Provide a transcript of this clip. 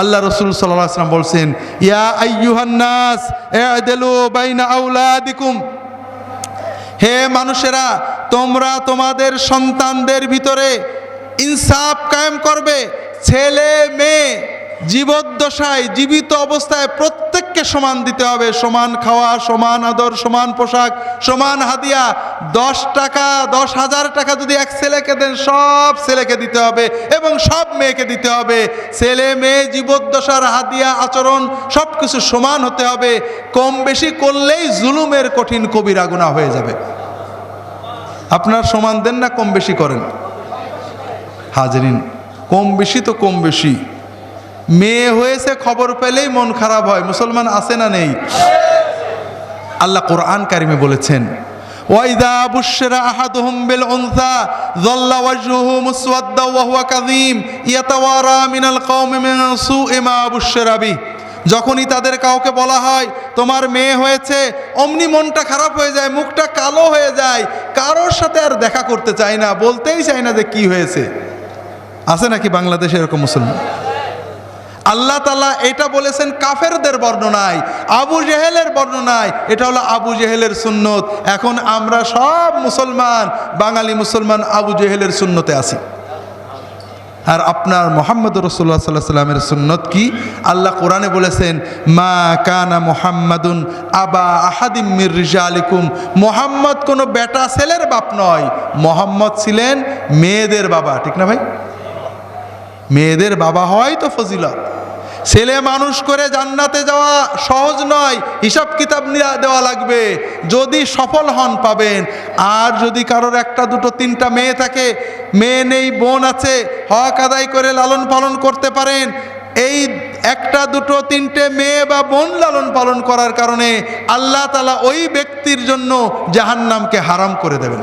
আল্লাহ রসুল সাল্লাম বলছেন, ইয়া আউলাদিকুম হে মানুষেরা, তোমরা তোমাদের সন্তানদের ভিতরে ইনসাফ কায়েম করবে ছেলে মেয়ে জীবদ্দশায় জীবিত অবস্থায় প্রত্যেককে সমান দিতে হবে। সমান খাওয়া, সমান আদর, সমান পোশাক, সমান হাদিয়া। দশ টাকা, দশ হাজার টাকা যদি এক ছেলেকে দেন, সব ছেলেকে দিতে হবে এবং সব মেয়েকে দিতে হবে। ছেলে, মেয়ে, জীবদ্দশার হাদিয়া, আচরণ সব কিছু সমান হতে হবে। কম বেশি করলেই জুলুমের কঠিন কবিরা গুনাহ হয়ে যাবে। আপনার সমান দেন না, কম বেশি করেন। হাজরিন, কম বেশি তো কম বেশি। মেয়ে হয়েছে, খবর পেলেই মন খারাপ হয়। মুসলমান আছে না নেই? আল্লাহ কোরআন কারিমে বলেছেন, ওয়াইদা বুশরা আহাদুহুম বিল উনসা, যাল্লা ওয়াজহুহু মুসওয়াদ্দা ওয়া হুয়া কাযীম, ইয়াতাওয়ারা মিনাল কওমি মিন সুই মা বুশরা যখনই তাদের কাউকে বলা হয়, তোমার মেয়ে হয়েছে, অমনি মনটা খারাপ হয়ে যায়, মুখটা কালো হয়ে যায়। কারোর সাথে আর দেখা করতে চায় না, বলতেই চায় না যে কি হয়েছে। আছে নাকি বাংলাদেশে এরকম মুসলমান? আল্লাহ তালা এটা বলেছেন কাফেরদের বর্ণনায়, আবু জেহেলের বর্ণনায়। এটা হলো আবু জেহেলের সুন্নত। এখন আমরা সব মুসলমান, বাঙালি মুসলমান আবু জেহেলের সুন্নতে আছি। আর আপনার মোহাম্মদ রসুল্লাহ সাল্লাহ সাল্লামের সুন্নত কি? আল্লাহ কোরআনে বলেছেন, মা কানা মোহাম্মদুন আবা আহাদিম মির রিজা আলিকুম মোহাম্মদ কোনো বেটা ছেলের বাপ নয়, মোহাম্মদ ছিলেন মেয়েদের বাবা। ঠিক না ভাই? মেয়েদের বাবা হয় তো ফজিলত। ছেলে মানুষ করে জান্নাতে যাওয়া সহজ নয়, হিসাব কিতাব দেওয়া লাগবে। যদি সফল হন পাবেন। আর যদি কারোর একটা, দুটো, তিনটা মেয়ে থাকে, মেয়ে নেই, বোন আছে, হক আদায় করে লালন পালন করতে পারেন। এই একটা, দুটো, তিনটে মেয়ে বা বোন লালন পালন করার কারণে আল্লাহ তালা ওই ব্যক্তির জন্য জাহান্নামকে হারাম করে দেবেন।